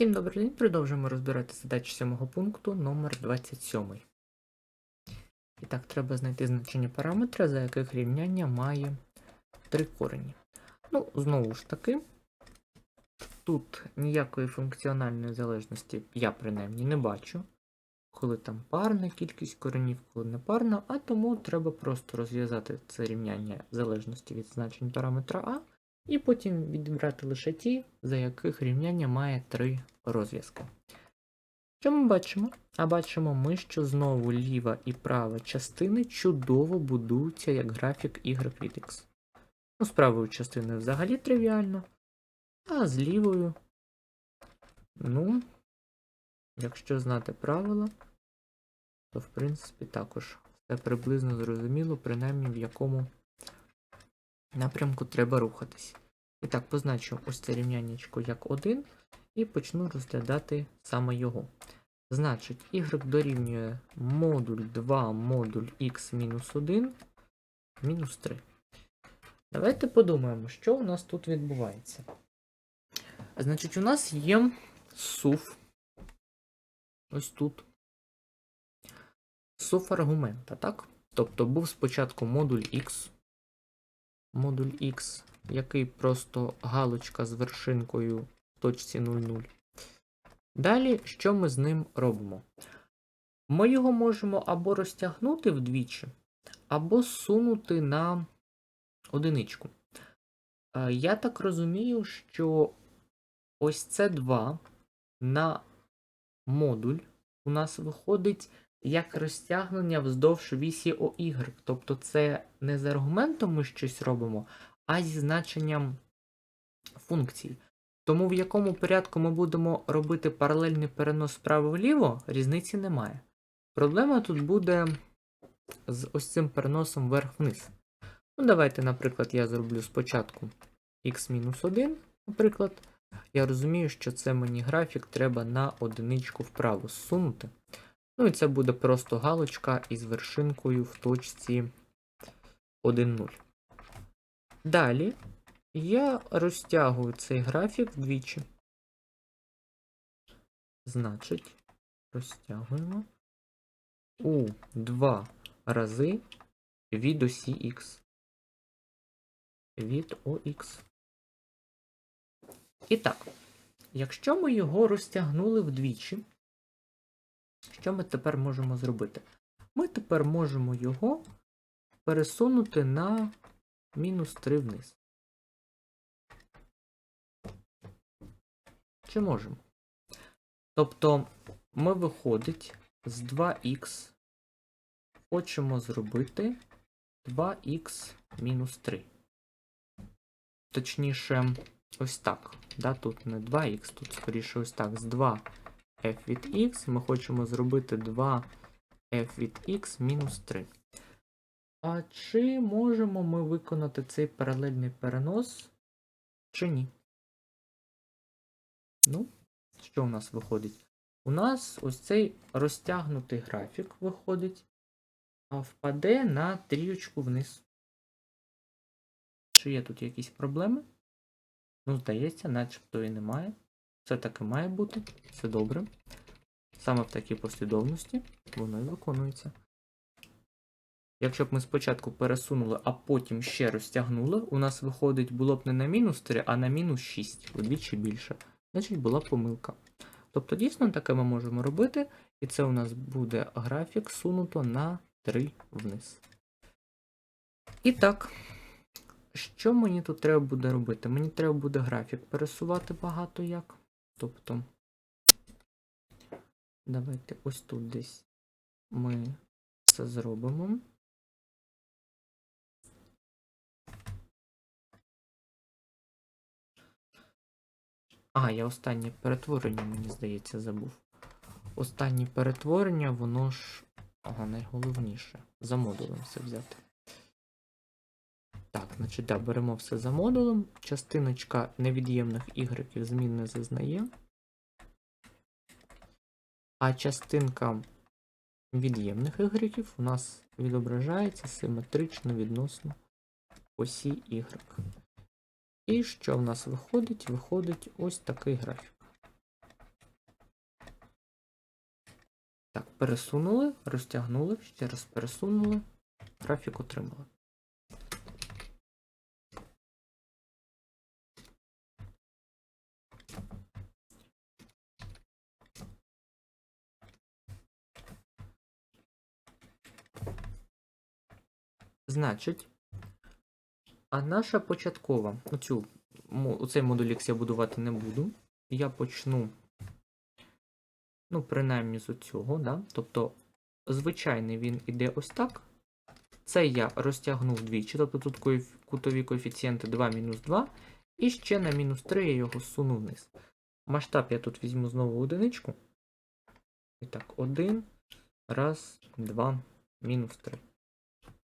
Всім добрий день, продовжуємо розбирати задачі сьомого пункту номер 27. І так, треба знайти значення параметра, за яких рівняння має три корені. Ну, знову ж таки, тут ніякої функціональної залежності я принаймні не бачу. Коли там парна кількість коренів, коли не парна, а тому треба просто розв'язати це рівняння залежності від значень параметра А, і потім відібрати лише ті, за яких рівняння має три розв'язки. Що ми бачимо? А бачимо ми, що знову ліва і права частини чудово будуються як графік y від. Ну, з правою частиною взагалі тривіально, а з лівою, ну, якщо знати правила, то в принципі також все приблизно зрозуміло, принаймні в якому напрямку треба рухатись. І так, позначу ось це рівняннячко як 1 і почну розглядати саме його. Значить, y дорівнює модуль 2 модуль x мінус 1 мінус 3. Давайте подумаємо, що у нас тут відбувається. Значить, у нас є сув. Ось тут. Сув аргумента, так? Тобто був спочатку модуль x. Модуль x, який просто галочка з вершинкою в точці 0,0. Далі, що ми з ним робимо? Ми його можемо або розтягнути вдвічі, або сунути на одиничку. Е, Я так розумію, що ось це 2 на модуль у нас виходить як розтягнення вздовж вісі ОY. Тобто це не з аргументом ми щось робимо, а зі значенням функцій. Тому в якому порядку ми будемо робити паралельний перенос вправо-вліво, різниці немає. Проблема тут буде з ось цим переносом вверх-вниз. Ну, давайте, наприклад, я зроблю спочатку x-1, наприклад. Я розумію, що це мені графік треба на одиничку вправо зсунути. Ну і це буде просто галочка із вершинкою в точці 1,0. Далі я розтягую цей графік вдвічі. Значить, розтягуємо у 2 рази від осі Х. Від ОХ. І так, якщо ми його розтягнули вдвічі, що ми тепер можемо зробити? Ми тепер можемо його пересунути на мінус 3 вниз. Чи можемо? Тобто ми виходить з 2х хочемо зробити 2х мінус 3. Точніше, ось так. Да, Тут не 2х, тут скоріше ось так. З 2 f від x ми хочемо зробити 2 f від x мінус 3. А чи можемо ми виконати цей паралельний перенос, чи ні? Ну, що у нас виходить? У нас ось цей розтягнутий графік виходить, а впаде на трієчку вниз. Чи є тут якісь проблеми? Ну, здається, начебто і немає. Все таки має бути, все добре. Саме в такій послідовності воно і виконується. Якщо б ми спочатку пересунули, а потім ще розтягнули, у нас виходить було б не на мінус 3, а на мінус 6, удвічі більше. Значить була помилка. Тобто, дійсно, таке ми можемо робити, і це у нас буде графік сунуто на 3 вниз. І так, що мені тут треба буде робити? Мені треба буде графік пересувати багато як. Тобто, давайте ось тут десь ми це зробимо. А, я останнє перетворення, мені здається, забув. Останнє перетворення, воно ж. Ага, найголовніше. За модулем все взяти. Так, значить, да, беремо все за модулем. Частиночка невід'ємних ігреків змін не зазнає. А частинка від'ємних ігреків у нас відображається симетрично відносно осі Y. І що в нас виходить? Виходить ось такий графік. Так, пересунули, розтягнули, ще раз пересунули, графік отримали. Значить, а наша початкова, оцю, оцей модуль X я будувати не буду. Я почну, ну, принаймні з цього, да? Тобто, звичайний він іде ось так. Це я розтягнув двічі, тобто тут кутові коефіцієнти 2 мінус 2, і ще на мінус 3 я його суну вниз. Масштаб я тут візьму знову одиничку. І так, 1, раз, 2, мінус 3.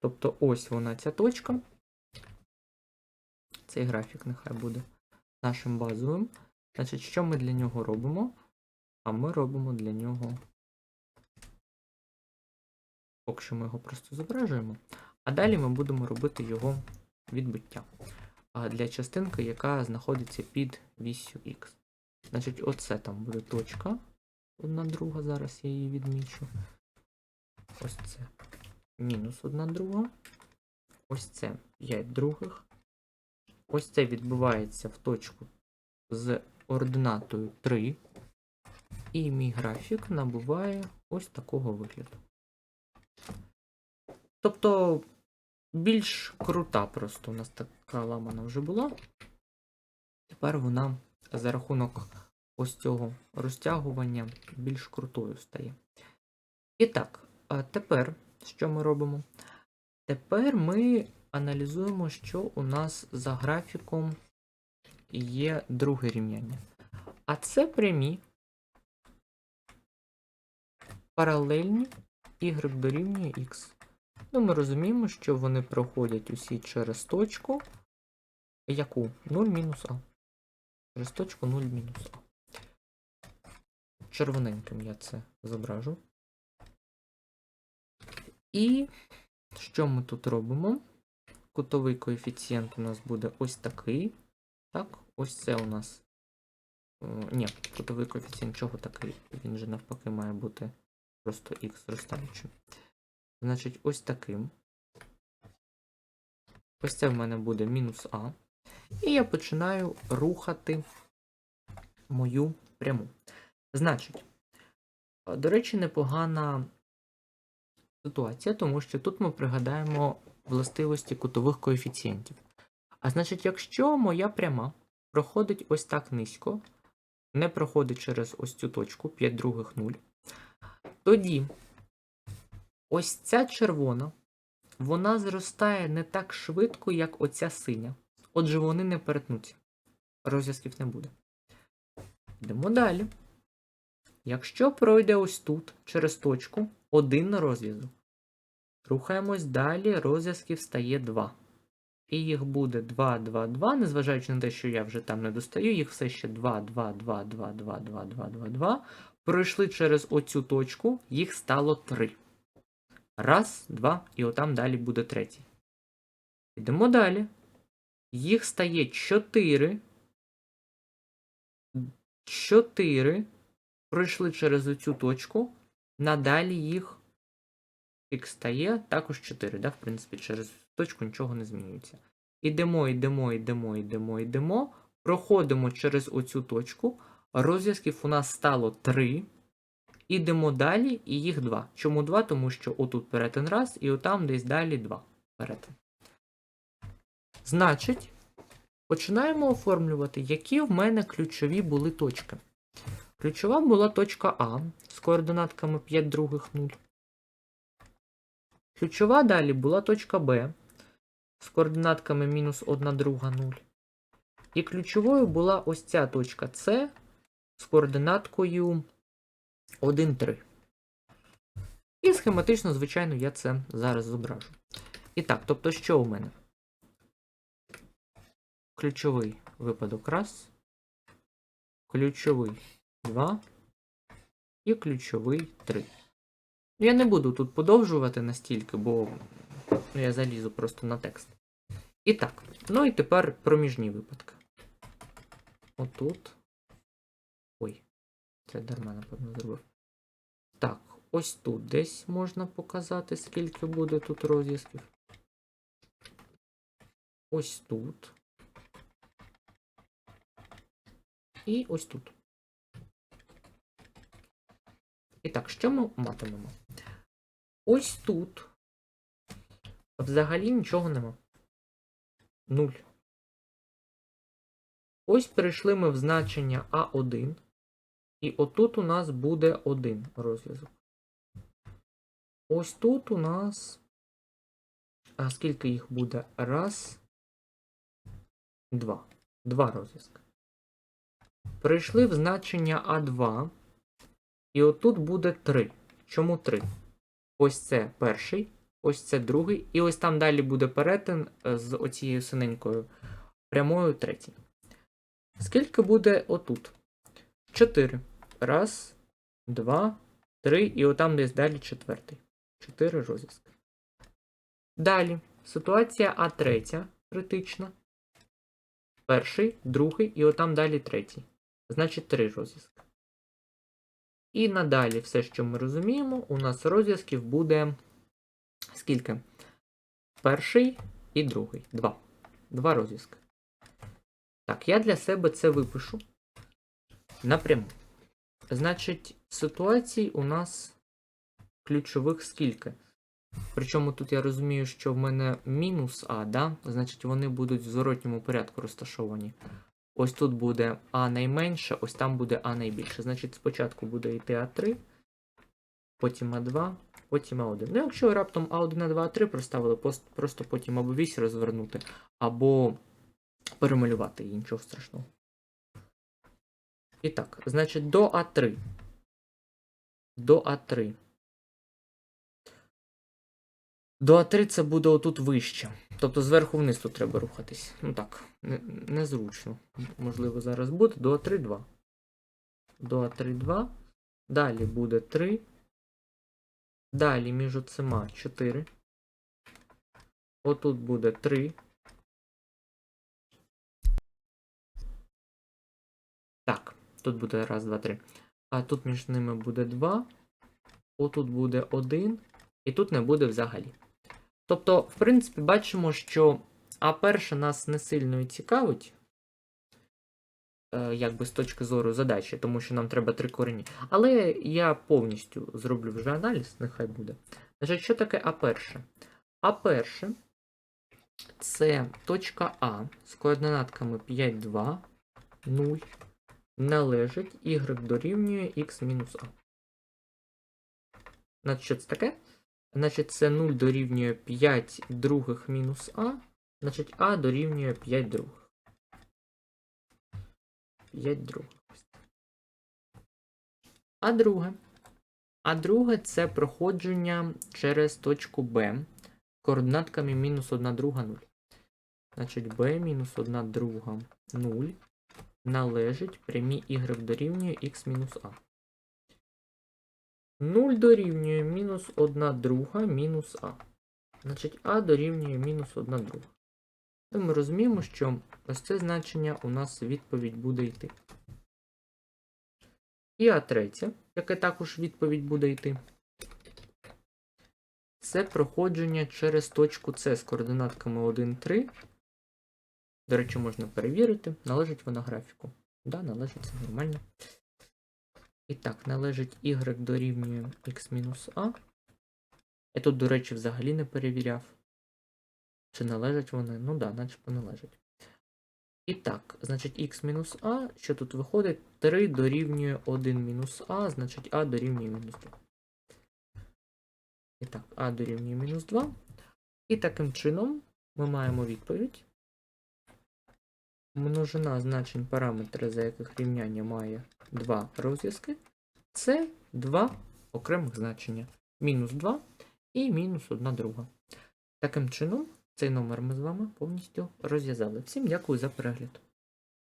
Тобто ось вона ця точка. Цей графік нехай буде нашим базовим. Значить, що ми для нього робимо? А ми робимо для нього. Поки що ми його просто зображуємо. А далі ми будемо робити його відбиття. Для частинки, яка знаходиться під вісю Х. Значить, оце там буде точка. Одна друга, зараз я її відмічу. Ось це. Мінус одна друга. Ось це 5 других. Ось це відбувається в точку з ординатою 3. І мій графік набуває ось такого вигляду. Тобто більш крута просто у нас така ламана вже була. Тепер вона за рахунок ось цього розтягування більш крутою стає. І так, тепер що ми робимо? Тепер ми аналізуємо, що у нас за графіком є друге рівняння. А це прямі паралельні y дорівнює x. Ну, ми розуміємо, що вони проходять усі через точку, яку 0 мінус а. Через точку 0 мінус а. Червоненьким я це зображу. І що ми тут робимо? Кутовий коефіцієнт у нас буде ось такий. Так, ось це у нас. О, ні, кутовий коефіцієнт чого такий? Він же навпаки має бути просто х зростаючим. Значить, ось таким. Ось це в мене буде мінус А. І я починаю рухати мою пряму. Значить, до речі, непогана ситуація, тому що тут ми пригадаємо властивості кутових коефіцієнтів. А значить, якщо моя пряма проходить ось так низько, не проходить через ось цю точку 5 других 0, тоді ось ця червона, вона зростає не так швидко, як оця синя. Отже, вони не перетнуться. Розв'язків не буде. Йдемо далі. Якщо пройде ось тут, через точку, один розв'язок. Рухаємось далі, розв'язків стає 2. І їх буде 2, 2, 2, незважаючи на те, що я вже там не достаю, їх все ще 2, 2, 2, 2, 2, 2, 2, 2, 2. Пройшли через оцю точку, їх стало 3. Раз, два, і отам далі буде третій. Йдемо далі. Їх стає 4. 4. Пройшли через оцю точку. Надалі їх х стає також 4. Да? В принципі, через точку нічого не змінюється. Ідемо, йдемо, йдемо, йдемо, йдемо. Проходимо через оцю точку. Розв'язків у нас стало 3. Ідемо далі, і їх 2. Чому 2? Тому що отут перетин раз, і отам десь далі 2 перетин. Значить, починаємо оформлювати, які в мене ключові були точки. Ключова була точка А з координатками 5 других 0. Ключова далі була точка Б з координатками мінус 1 друга 0. І ключовою була ось ця точка С з координаткою 1, 3. І схематично, звичайно, я це зараз зображу. І так, тобто, що у мене? Ключовий випадок раз. Ключовий 2. І ключовий 3. Я не буду тут подовжувати настільки, бо ну, я залізу просто на текст. І так, ну і тепер проміжні випадки. Отут. Ой, це дарма, напевно, зробив. Так, ось тут десь можна показати, скільки буде тут розв'язків. Ось тут. І ось тут. І так, що ми матимемо? Ось тут взагалі нічого нема. Нуль. Ось перейшли ми в значення А1. І отут у нас буде один розв'язок. Ось тут у нас. А скільки їх буде? Раз. Два. Два розв'язки. Перейшли в значення А2. І отут буде 3. Чому 3? Ось це перший, ось це другий, і ось там далі буде перетин е, з оцією синенькою прямою третій. Скільки буде отут? 4. Раз, два, три, і отам десь далі четвертий. 4 розв'язки. Далі. Ситуація А3 критична. Перший, другий, і отам далі третій. Значить, 3 розв'язки. І надалі все, що ми розуміємо, у нас розв'язків буде скільки? Перший і другий. Два. Два розв'язки. Так, я для себе це випишу напряму. Значить, ситуацій у нас ключових скільки? Причому тут я розумію, що в мене мінус А, да? значить вони будуть в зворотньому порядку розташовані. Ось тут буде А найменше, ось там буде А найбільше. Значить, спочатку буде йти А3, потім А2, потім А1. Ну, якщо раптом А1, А2, А3 проставили, просто потім або вісь розвернути, або перемалювати її, нічого страшного. І так, значить, до А3. До А3. До А3 це буде отут вище. Тобто зверху вниз тут треба рухатись. Ну так, не- незручно. Можливо, зараз буде. До А3 2. До А3 2. Далі буде 3. Далі між оцима 4. Отут буде 3. Так, тут буде раз, два, три. А тут між ними буде 2. Отут буде 1. І тут не буде взагалі. Тобто, в принципі, бачимо, що А1 нас не сильно і цікавить, е, якби з точки зору задачі, тому що нам треба три корені. Але я повністю зроблю вже аналіз, нехай буде. Значить, що таке А1? А1 це точка А з координатками 5, 2, 0, належить y дорівнює x мінус А. Значить, що це таке? Значить, це 0 дорівнює 5 других мінус А. Значить, А дорівнює 5 других. 5 других. А друге. А друге це проходження через точку Б координатками мінус 1 друга 0. Значить, b мінус 1 друга 0 належить прямій y дорівнює x мінус А. 0 дорівнює мінус 1 друга мінус А. Значить, А дорівнює мінус 1 друга. То ми розуміємо, що ось це значення у нас відповідь буде йти. І А3, яке також відповідь буде йти. Це проходження через точку С з координатками 1, 3. До речі, можна перевірити, належить вона графіку. Да, належить, це нормально. І так, належить y дорівнює x мінус А. Я тут, до речі, взагалі не перевіряв. Чи належать вони? Ну да, начебто належать. І так, значить x мінус А, що тут виходить? 3 дорівнює 1 мінус А, значить А дорівнює мінус 2. І так, А дорівнює мінус 2. І таким чином ми маємо відповідь. Множина значень параметри, за яких рівняння має два розв'язки, це два окремих значення. Мінус 2 і мінус 1 друга. Таким чином, цей номер ми з вами повністю розв'язали. Всім дякую за перегляд.